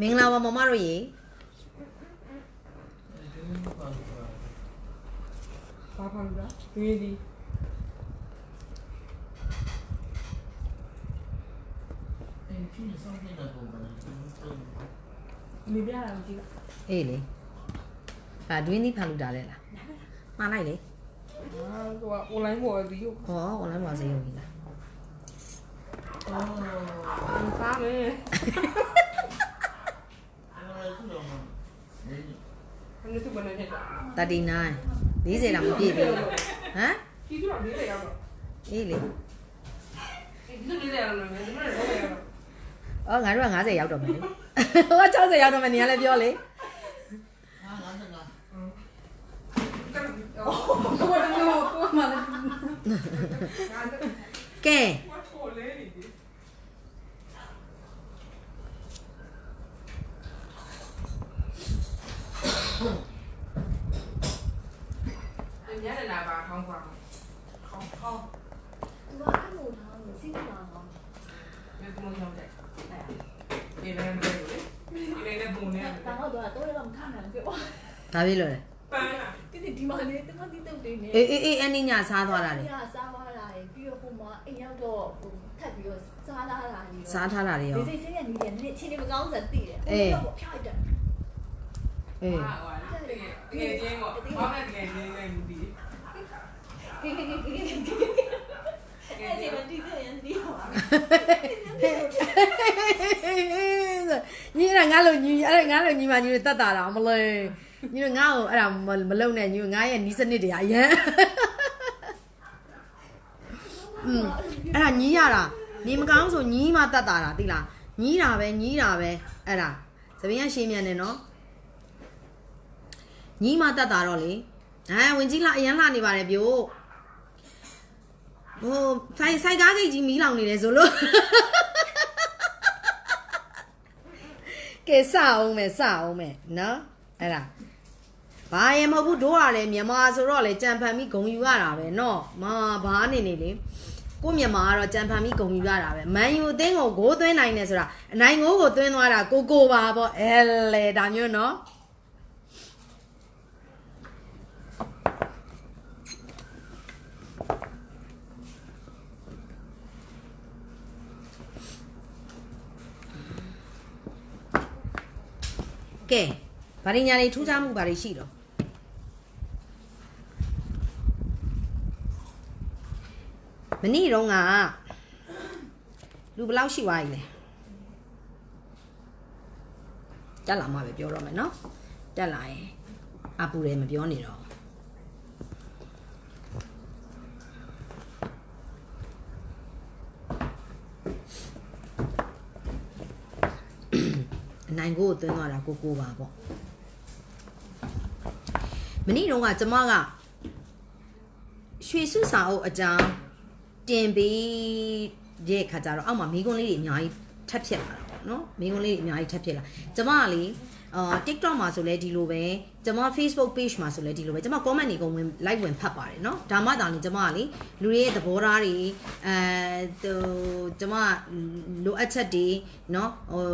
မင်္ဂလာပါမမတို့ရေဘာဖမ်းလားတွင်းဒီမိပြတာကြည့်လားအေးလေအာဒွင်းသီးဖန်လို့တာလဲလားမှားလိုက်လေအာဟိုက online ပေါ်ဒီကိုဟော online မှာဈေးရုံကြီးလားစားမယ် ဘယ်နဲ့သူဘယ်နဲ့ဖြစ်တာ39 40တောင်မပြည့်သေးဘူးဟမ်ဒီကတော့၄၀ရောက်တော့အေးလေဒီလို၄၀ရောက်တော့မယ်ဒီလို၄၀ရောက်တော့အော်ငါတို့က90ရောက်တော့မယ်လေဟော60ရောက်တော့မယ်နေရာလဲပြောလေကဲအော်ဘာလို့တော့မလဲကဲ ဝတ်ဖို့လဲနေဒီ ညနေလာပါခေါင်းခေါင်းခေါင်းခေါင်းသူကအဲ့လိုထားလို့စိတ်လာတော့ဒီကုမရောက်တယ်ဒီလည်းမလို့လေဒီလည်းလည်းပုံနေတယ်ဒါတော့တော့တော့တော့မခံနိုင်ပြောဒါပြေလို့လေပန်းလားဒီဒီမှာနေတမတိတုတ်နေနေအေးအေးအေးအနည်းညစားသွားတာလေညစားသွားတာပြီးတော့ဟိုမှာအိမ်ရောက်တော့ဟိုထပ်ပြီးတော့စားလာတာကြီးစားထားတာတွေရောဒီစိတ်စိတ်ရနေတယ်နည်းချင်းနေမကောင်းစက်သိတယ်တော့ဖြိုက်တယ်အေးဟာဟိုတကယ်တကယ်ချင်းပေါ့ဘာနဲ့တကယ်ချင်းလည်းဒီကိကိကိကိ အဲ့ဒီမတိတဲ့ရန်ဒီဟောညီရငါလို့ညီအဲ့ငါလို့ညီမညီတို့တတ်တာတော့မလဲညီတို့ငါ့ကိုအဲ့ဒါမလုံနဲ့ညီတို့ငါရဲ့နီးစနစ်တွေအရန်อืมအဲ့ဒါညီးရတာနေမကောင်းဆိုညီးမှတတ်တာတာသိလားညီးတာပဲညီးတာပဲအဲ့ဒါသပင်းရရှင်းမြန်နေနော်ညီးမှတတ်တာတော့လေအဲဝင်ကြီးလာအရန်လာနေပါတယ်ပြို့ ဟိုဆိုင်ဆိုင်ကားဂိတ်ကြီးမီးလောင်နေတယ်ဆိုလို့ကဲစအောင်မယ်စအောင်မယ်နော်အဲ့ဒါဘာရမဟုတ်ဘူးတို့ကလည်းမြန်မာဆိုတော့လေကြံဖန်ပြီးဂုံယူရတာပဲနော်မာဘာနေနေလေကိုမြန်မာကတော့ကြံဖန်ပြီးဂုံယူရတာပဲမန်ယူအသင်းကိုဂိုးသွင်းနိုင်တယ်ဆိုတာအနိုင်ဂိုးကိုသွင်းသွားတာကိုကိုပါပေါ့အဲလေဒါမျိုးနော် ဗာရညာတွေထူးခြားမှုဗာတွေရှိတော့မနေ့တုန်းကလူဘယ်လောက်ရှိသွားပြီလဲတက်လာမှပဲပြောတော့မယ်နော်တက်လာရင်အပူတယ်မပြောနေတော့အ နိုင်ကိုကိုသွင်းသွားတာကိုကိုပါပေါ့မနေ့တုန်းကကျမကရွှေစုစာအုပ်အကြောင်းတင်ပြီးတဲ့ခါကျတော့အောက်မှာမိကွန်းလေးတွေအများကြီးထပ်ဖြစ်လာတာပေါ့နော်မိကွန်းလေးတွေအများကြီးထပ်ဖြစ်လာကျမကလေအာ TikTok မှာဆိုလဲဒီလိုပဲ ကျမ Facebook page မှာဆိုလဲဒီလိုပဲကျမ comment တွေကိုဝင် like ဝင်ဖတ်ပါတယ်เนาะဒါမှတောင်လေကျမကလေလူတွေရဲ့သဘောထားတွေအဲဟိုကျမလိုအပ်ချက်တွေเนาะဟို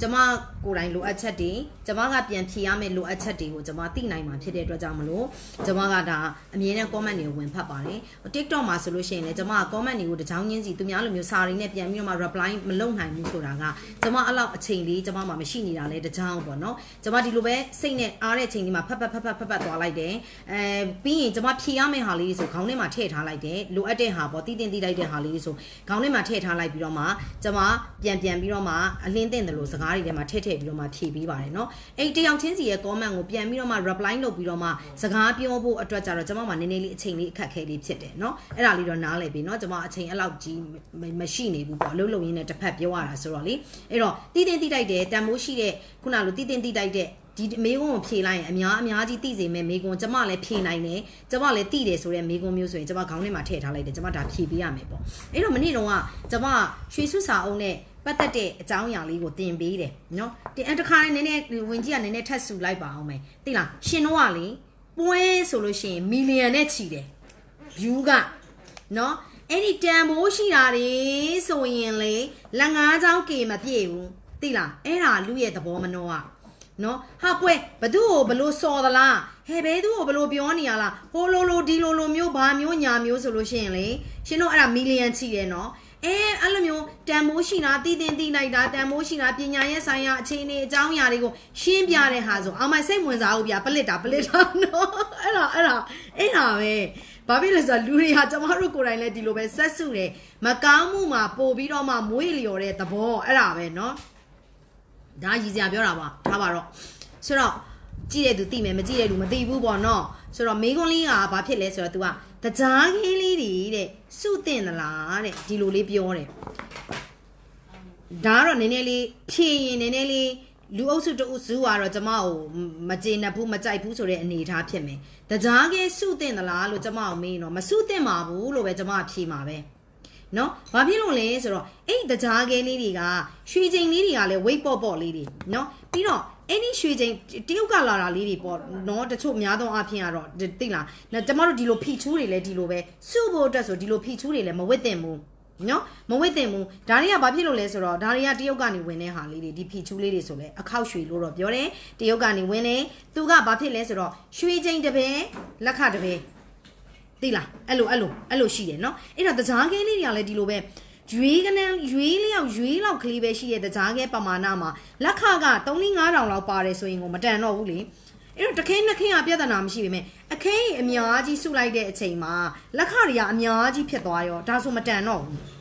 ကျမကိုယ်တိုင်လိုအပ်ချက်တွေကျမကပြန်ဖြေရမယ့်လိုအပ်ချက်တွေကိုကျမသိနိုင်မှာဖြစ်တဲ့အတွက်ကြောင့်မလို့ကျမကဒါအမြဲတမ်း comment တွေကိုဝင်ဖတ်ပါတယ် TikTok မှာဆိုလို့ရှိရင်လည်းကျမက comment တွေကိုတစ်ချောင်းချင်းစီသူများလိုမျိုးစာရင်းနဲ့ပြန်ပြီးတော့မှ reply မလုပ်နိုင်ဘူးဆိုတာကကျမအဲ့လောက်အချိန်လေးကျမမှမရှိနေတာလဲတစ်ချောင်းပေါ့နော်ကျမဒီလိုပဲစိတ်နဲ့အားတဲ့အချိန်လေးမှာ ာဖတ်ဖတ်ဖတ်ဖတ်ဖတ်ဖတ်သွားလိုက်တယ်အဲပြီးရင်ကျမဖြေရမယ့်ဟာလေးဆိုခေါင်းထဲမှာထည့်ထားလိုက်တယ်လိုအပ်တဲ့ဟာပေါ့တည်တင်တည်လိုက်တဲ့ဟာလေးဆိုခေါင်းထဲမှာထည့်ထားလိုက်ပြီးတော့မှကျမပြန်ပြန်ပြီးတော့မှအလင်းတင်တယ်လို့စကားတွေထဲမှာထည့်ထည့်ပြီးတော့မှဖြေပေးပါတယ်နော်အဲ့တယောက်ချင်းစီရဲ့ comment ကိုပြန်ပြီးတော့မှ reply လုပ်ပြီးတော့မှစကားပြောဖို့အတွက်ကြတော့ကျမမှနည်းနည်းလေးအချိန်လေးအခက်ခဲလေးဖြစ်တယ်နော်အဲ့ဒါလေးတော့နားလည်ပြီနော်ကျမအချိန်အဲ့လောက်ကြီးမရှိနေဘူးပေါ့အလုပ်လုပ်ရင်းနဲ့တစ်ဖက်ပြောရတာဆိုတော့လေအဲ့တော့တည်တင်တည်လိုက်တယ်တန်မိုးရှိတဲ့ခုနလိုတည်တင်တည်လိုက်တဲ့ ဒီမေကွန်းကိုဖြေလိုက်ရင်အများအများကြီးသိစေမဲ့မေကွန်းကျမလည်းဖြေနိုင်တယ်ကျမလည်းသိတယ်ဆိုတဲ့မေကွန်းမျိုးဆိုရင်ကျမခေါင်းထဲမှာထည့်ထားလိုက်တယ်ကျမဒါဖြေပေးရမယ်ပေါ့အဲ့တော့မနေ့တုန်းကကျမရွှေစုစာအုပ်နဲ့ပတ်သက်တဲ့အကြောင်းအရာလေးကိုတင်ပေးတယ်နော်တင်အတခါလေးနည်းနည်းဝင်ကြီးကနည်းနည်းထပ်ဆူလိုက်ပါအောင်မယ်သိလားရှင်တော့ကလေပွဲဆိုလို့ရှိရင်မီလီယံနဲ့ချီတယ် view ကနော်အဲ့ဒီတန်ဖိုးရှိတာတွေဆိုရင်လေလက်ငါးချောင်းကေမပြည့်ဘူးသိလားအဲ့ဒါလူရဲ့သဘောမနှောอ่ะ နော်ဟာပွဲဘသူ့ကိုဘလို့စော်သလားဟဲ့ဘဲသူ့ကိုဘလို့ပြောနေရလားဟိုလိုလိုဒီလိုလိုမျိုးဘာမျိုးညာမျိုးဆိုလို့ရှိရင်လေရှင်တို့အဲ့ဒါမီလီယံချီတယ်နော်အဲအဲ့လိုမျိုးတန်မိုးရှိတာတည်တင်တည်လိုက်တာတန်မိုးရှိတာပညာရဲ့ဆိုင်ရာအခြေအနေအကြောင်းအရာတွေကိုရှင်းပြတဲ့ဟာဆိုအောင်မစိတ်ဝင်စားဘူးဗျာပလစ်တာပလစ်တာနော်အဲ့ဒါအဲ့ဒါအဲ့ဒါပဲဘာဖြစ်လဲဆိုတော့လူတွေဟာကျွန်တော်တို့ကိုယ်တိုင်လည်းဒီလိုပဲဆက်စုတယ်မကောင်းမှုမှာပို့ပြီးတော့မှမွေးလျော်တဲ့သဘောအဲ့ဒါပဲနော် ဒါရည်စရာပြောတာပါထားပါတော့ဆိုတော့ကြည့်တဲ့သူသိမယ်မကြည့်တဲ့သူမသိဘူးပေါ့နော်ဆိုတော့မိကွန်းလေးကဘာဖြစ်လဲဆိုတော့ तू ကတကြားကလေးတွေတဲ့စုတင်သလားတဲ့ဒီလိုလေးပြောတယ်ဒါကတော့နည်းနည်းလေးဖြည့်ရင်နည်းနည်းလေးလူအုပ်စုတအုပ်စုကတော့ကျမကိုမကျေနပ်ဘူးမကြိုက်ဘူးဆိုတဲ့အနေအထားဖြစ်မယ်တကြားကဲစုတင်သလားလို့ကျမကိုမေးတော့မစုတင်ပါဘူးလို့ပဲကျမဖြေမှာပဲ နော်။ဘာဖြစ်လို့လဲဆိုတော့အဲ့ဒီတကြားကဲလေးတွေကရွှေချိန်လေးတွေကလည်း weight ပေါ့ပေါ့လေးတွေနော်။ပြီးတော့အဲ့ဒီရွှေချိန်တရုတ်ကလာတာလေးတွေပေါ့နော်တချို့များသောအားဖြင့်ကတော့သိလား။နော်ကျမတို့ဒီလိုဖိချူးတွေလည်းဒီလိုပဲစုဖို့အတွက်ဆိုဒီလိုဖိချူးတွေလည်းမဝတ်တင်ဘူး။နော်မဝိတင်ဘူးဒါတွေကဘာဖြစ်လို့လဲဆိုတော့ဒါတွေကတရုတ်ကနေဝင်တဲ့ဟာလေးတွေဒီဖီချူးလေးတွေဆိုလဲအခောက်ရွှေလို့တော့ပြောတယ်တရုတ်ကနေဝင်တယ်သူကဘာဖြစ်လဲဆိုတော့ရွှေချင်းတစ်ပင်လက်ခတစ်ပင် သိလားအဲ့လိုအဲ့လိုအဲ့လိုရှိတယ်နော်အဲ့တော့တကြားကဲလေးတွေကလည်းဒီလိုပဲရွေးကနန်းရွေးလျောက်ရွေးလောက်ကလေးပဲရှိတဲ့တကြားကဲပမာဏမှာလက်ခက3-5000လောက်ပါတယ်ဆိုရင်ကိုမတန်တော့ဘူးလေအဲ့တော့တခင်းနှစ်ခင်းကပြဿနာမရှိပေမဲ့အခင်းကြီးအများကြီးစုလိုက်တဲ့အချိန်မှာလက်ခတွေက အများကြီးဖြစ်သွားရောဒါဆိုမတန်တော့ဘူး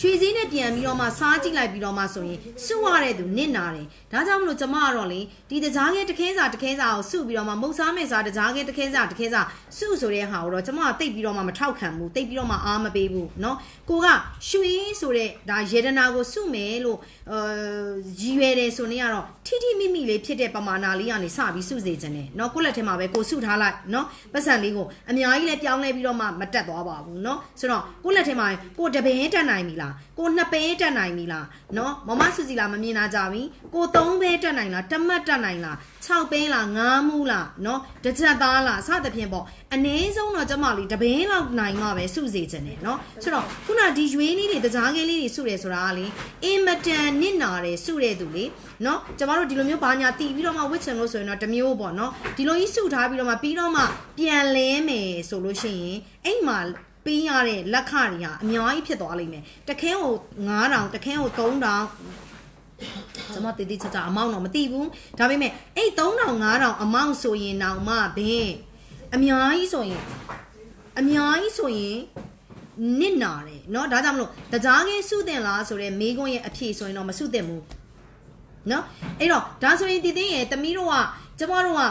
ရွှေစည်းနဲ့ပြန်ပြီးတော့မှစားကြည့်လိုက်ပြီးတော့မှဆိုရင်စုရတဲ့သူနစ်နာတယ်ဒါကြောင့်မလို့ကျမကတော့လေဒီတကြားကဲတခဲစာတခဲစာကိုစုပြီးတော့မှမုတ်စားမဲ့စာတကြားကဲတခဲစာတခဲစာစုဆိုတဲ့ဟာကိုတော့ကျမကတိတ်ပြီးတော့မှမထောက်ခံဘူးတိတ်ပြီးတော့မှအားမပေးဘူးเนาะကိုကရွှေဆိုတဲ့ဒါယေဒနာကိုစုမယ်လို့အဲရည်ရွယ်တယ်ဆိုနေကတော့ထိထိမိမိလေးဖြစ်တဲ့ပမာဏလေးကနေစပြီးစုစေခြင်းတယ်เนาะကိုယ့်လက်ထဲမှာပဲကိုစုထားလိုက်เนาะပတ်စံလေးကိုအများကြီးလည်းပြောင်းလဲပြီးတော့မှမတက်သွားပါဘူးเนาะဆိုတော့ကိုယ့်လက်ထဲမှာကိုတပင်းတက်နိုင်ပြီလား းလားကိုနှစ်ပဲတက်နိုင်ပြီလားနော်မမစုစီလားမမြင်တာကြပြီကိုသုံးပဲတက်နိုင်လားတမတ်တက်နိုင်လား6ပဲလား9မူးလားနော်တစ်ချက်သားလားအစသဖြင့်ပေါ့အနည်းဆုံးတော့ကျမလေးတပင်းလောက်နိုင်မှပဲစုစေခြင်းနဲ့နော်ဆိုတော့ခုနဒီရွေးလေးတွေတကြားကလေးတွေစုတယ်ဆိုတာကလေအင်မတန်နစ်နာတယ်စုတဲ့သူလေနော်ကျမတို့ဒီလိုမျိုးဘာညာတီပြီးတော့မှဝစ်ချင်လို့ဆိုရင်တော့တမျိုးပေါ့နော်ဒီလိုကြီးစုထားပြီးတော့မှပြီးတော့မှပြန်လဲမယ်ဆိုလို့ရှိရင်အဲ့မှာ ပေးရတဲ့လက်ခတွေဟာအများကြီးဖြစ်သွားလိမ့်မယ်တခင်းကို9000တခင်းကို3000ကျွန်မတည်တည်ချာချာအမောင်းတော့မသိဘူးဒါပေမဲ့အဲ့3000 5000အမောင်းဆိုရင်တောင်မှဘင်းအများကြီးဆိုရင်အများကြီးဆိုရင်နစ်နာတယ်เนาะဒါကြောင့်မလို့တကြားကင်းစုတင်လားဆိုတော့မေးခွန်းရဲ့အဖြေဆိုရင်တော့မစုတင်ဘူးเนาะအဲ့တော့ဒါဆိုရင်တည်တည်ရဲ့တမီးတို့ကကျမတို့က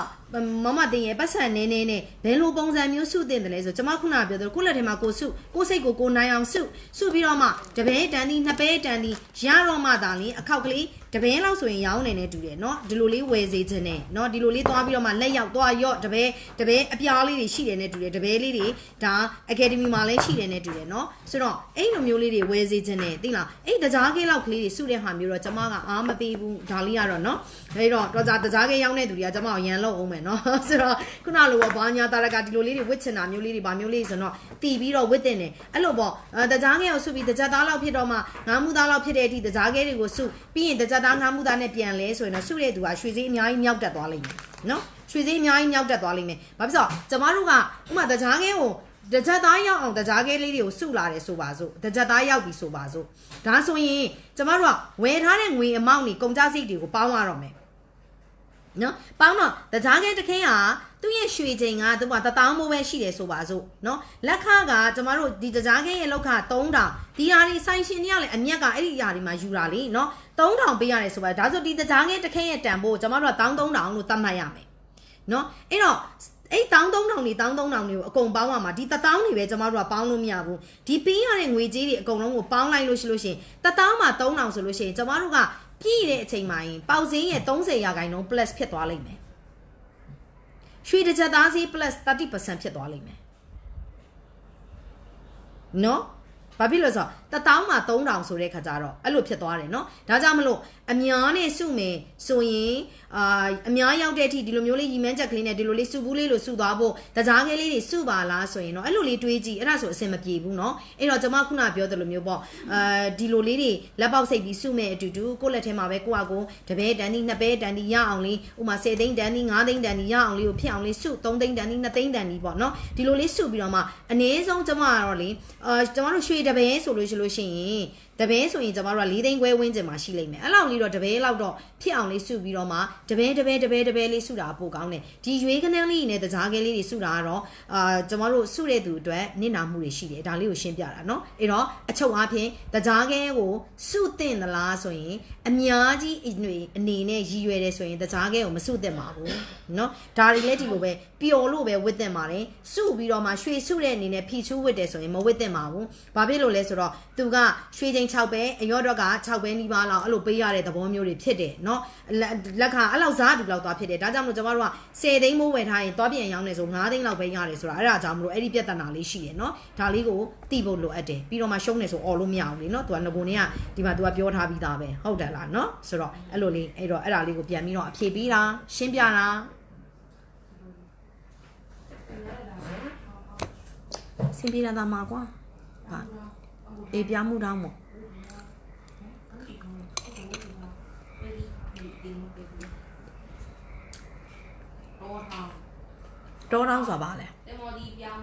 မမတင်ရဲ့ပတ်စံနေနေနဲ့ဘယ်လိုပုံစံမျိုးစုတင်တယ်လဲဆိုကျမခုနကပြောသလိုကိုယ့်လက်ထဲမှာကိုစုကိုယ်စိတ်ကိုကိုနိုင်အောင်စုစုပြီးတော့မှတပည့်တန်သည်နှစ်ပဲတန်သည်ရတော့မှသာလင်းအခောက်ကလေးတပင်းလောက်ဆိုရင်ရောင်းနေနေတူတယ်เนาะဒီလိုလေးဝယ်စေခြင်းနဲ့เนาะဒီလိုလေးသွားပြီးတော့မှလက်ရောက်သွားရော့တပည့်တပည့်အပြားလေးတွေရှိတယ်နဲ့တူတယ်တပည့်လေးတွေဒါအကယ်ဒမီမှာလည်းရှိတယ်နဲ့တူတယ်เนาะဆိုတော့အဲ့လိုမျိုးလေးတွေဝယ်စေခြင်းနဲ့သိလားအဲ့တကြားကဲလောက်ကလေးတွေစုတဲ့ဟာမျိုးတော့ကျမကအားမပေးဘူးဒါလေးကတော့เนาะအဲ့တော့တော့တကြားကဲရောင်းတဲ့သူတွေကကျမကိုရန်လို့အောင် မယ်เนาะဆိုတော့ခုနလိုပေါ့ဘာညာတာရကဒီလိုလေးတွေဝစ်ချင်တာမျိုးလေးတွေဘာမျိုးလေးဆိုတော့တီးပြီးတော့ဝစ်တင်တယ်အဲ့လိုပေါ့တကြားကဲကိုစုပြီးတကြားသားလောက်ဖြစ်တော့မှငါးမှုသားလောက်ဖြစ်တဲ့အထိတကြားကဲတွေကိုစုပြီးရင်တကြားသားငါးမှုသားနဲ့ပြန်လဲဆိုရင်တော့စုတဲ့သူကရွှေစည်းအများကြီးမြောက်တက်သွားလိမ့်မယ်နော်ရွှေစည်းအများကြီးမြောက်တက်သွားလိမ့်မယ်ဘာဖြစ်လို့ကျမတို့ကဥမာတကြားကဲကိုတကြက်သားရောက်အောင်တကြားကဲလေးတွေကိုစုလာတယ်ဆိုပါစို့တကြက်သားရောက်ပြီဆိုပါစို့ဒါဆိုရင်ကျမတို့ကဝယ်ထားတဲ့ငွေအမောင့်တွေကုန်ကြစိတ်တွေကိုပေါင်းရတော့မယ် နော်ပေါင်းတော့တကြားကဲတခင်းဟာသူ့ရဲ့ရွှေချိန်ကသူကတထောင်မိုးပဲရှိတယ်ဆိုပါစို့နော်လက်ခကကျမတို့ဒီတကြားကဲရဲ့လောက်ခ3000ဒီဟာဒီဆိုင်ရှင်တွေကလည်းအမြက်ကအဲ့ဒီဟာဒီမှာယူတာလीနော်3000ပေးရတယ်ဆိုပါဒါဆိုဒီတကြားကဲတခင်းရဲ့တန်ဖို့ကျမတို့က13000လို့သတ်မှတ်ရမယ်နော်အဲ့တော့အဲ့တောင်း3000နေတောင်း3000တွေကိုအကုန်ပေါင်းရမှာဒီ1000နေပဲကျမတို့ကပေါင်းလို့မရဘူးဒီပေးရတဲ့ငွေကြေးတွေအကုန်လုံးကိုပေါင်းလိုက်လို့ရှိလို့ရှင်1000မှာ3000ဆိုလို့ရှိရင်ကျမတို့က ပြည့်တဲ့အချိန်မှာရင်ပေါက်စင်းရဲ့30ရာခိုင်နှုန်း plus ဖြစ်သွားလိမ့်မယ်ရွှေတစ်ချက်သားစီး plus 30%ဖြစ်သွားလိမ့်မယ်နော်ဘာဖြစ်လို့လဲဆိုတော့တစ်တောင်းမှာ3000ဆိုတဲ့ခါကျတော့အဲ့လိုဖြစ်သွားတယ်เนาะဒါကြောင့်မလို့အများနဲ့စုမယ်ဆိုရင်အာအများရောက်တဲ့အထိဒီလိုမျိုးလေးရီမန်းချက်ကလေးနဲ့ဒီလိုလေးစုဘူးလေးလို့စုသွားဖို့တကြားကလေးတွေစုပါလားဆိုရင်เนาะအဲ့လိုလေးတွေးကြည့်အဲ့ဒါဆိုအဆင်မပြေဘူးเนาะအဲ့တော့ကျွန်မခုနပြောသလိုမျိုးပေါ့အာဒီလိုလေးတွေလက်ပေါက်စိတ်ပြီးစုမဲ့အတူတူကိုယ့်လက်ထဲမှာပဲကိုယ့်အကိုတပည့်တန်ဒီနှစ်ပဲတန်ဒီရအောင်လေးဥမာ10သိန်းတန်ဒီ9သိန်းတန်ဒီရအောင်လေးကိုဖြစ်အောင်လေးစု3သိန်းတန်ဒီ2သိန်းတန်ဒီပေါ့เนาะဒီလိုလေးစုပြီးတော့မှအနည်းဆုံးကျွန်မကတော့လေအာကျွန်တော်တို့ရွှေတပည့်ဆိုလို့ရှိ လို့ရှိရင် တပည့်ဆိုရင်ကျွန်တော်တို့က၄သိန်းခွဲဝန်းကျင်မှာရှိလိမ့်မယ်အဲ့လောက်လေးတော့တပည့်လောက်တော့ဖြစ်အောင်လေးစုပြီးတော့မှတပည့်တပည့်တပည့်တပည့်လေးစုတာပိုကောင်းတယ်ဒီရွေးကနန်းလေးနဲ့တကြားကလေးတွေစုတာကတော့အာကျွန်တော်တို့စုတဲ့သူအတွက်နစ်နာမှုတွေရှိတယ်ဒါလေးကိုရှင်းပြတာเนาะအဲ့တော့အချုပ်အားဖြင့်တကြားကဲကိုစုတင်သလားဆိုရင်အများကြီးအနေအနေနဲ့ရည်ရွယ်တယ်ဆိုရင်တကြားကဲကိုမစုတင်ပါဘူးเนาะဒါတွေလည်းဒီလိုပဲပျော်လို့ပဲဝတ်တင်ပါတယ်စုပြီးတော့မှရွှေစုတဲ့အနေနဲ့ဖီချူးဝတ်တယ်ဆိုရင်မဝတ်တင်ပါဘူးဘာဖြစ်လို့လဲဆိုတော့သူကရွှေချိန် 6ပဲအရော့တော့က6ပဲနီးပါးလောက်အဲ့လိုပေးရတဲ့သဘောမျိုးတွေဖြစ်တယ်เนาะလက်လက်ခါအဲ့လောက်စားတူလောက်သွားဖြစ်တယ်ဒါကြောင့်မလို့ကျွန်တော်တို့က10သိန်းမိုးဝယ်ထားရင်သွားပြန်ရောင်းနေဆို9သိန်းလောက်ပဲရတယ်ဆိုတာအဲ့ဒါကြောင့်မလို့အဲ့ဒီပြဿနာလေးရှိတယ်เนาะဒါလေးကိုတိဖို့လိုအပ်တယ်ပြီးတော့မှရှုံးနေဆိုអော်လို့မရဘူးလေเนาะသူကငကိုနေကဒီမှာသူကပြောထားပြီးသားပဲဟုတ်တယ်လားเนาะဆိုတော့အဲ့လိုလေးအဲ့တော့အဲ့ဒါလေးကိုပြန်ပြီးတော့အဖြေပေးတာရှင်းပြတာရှင်းပြတာမှာကွာဟာအေးပြမှုတောင်းမို့ တော့ထောင်းတောတောင်းဆိုတာပါလဲတယ်မော်ဒီပြောင်း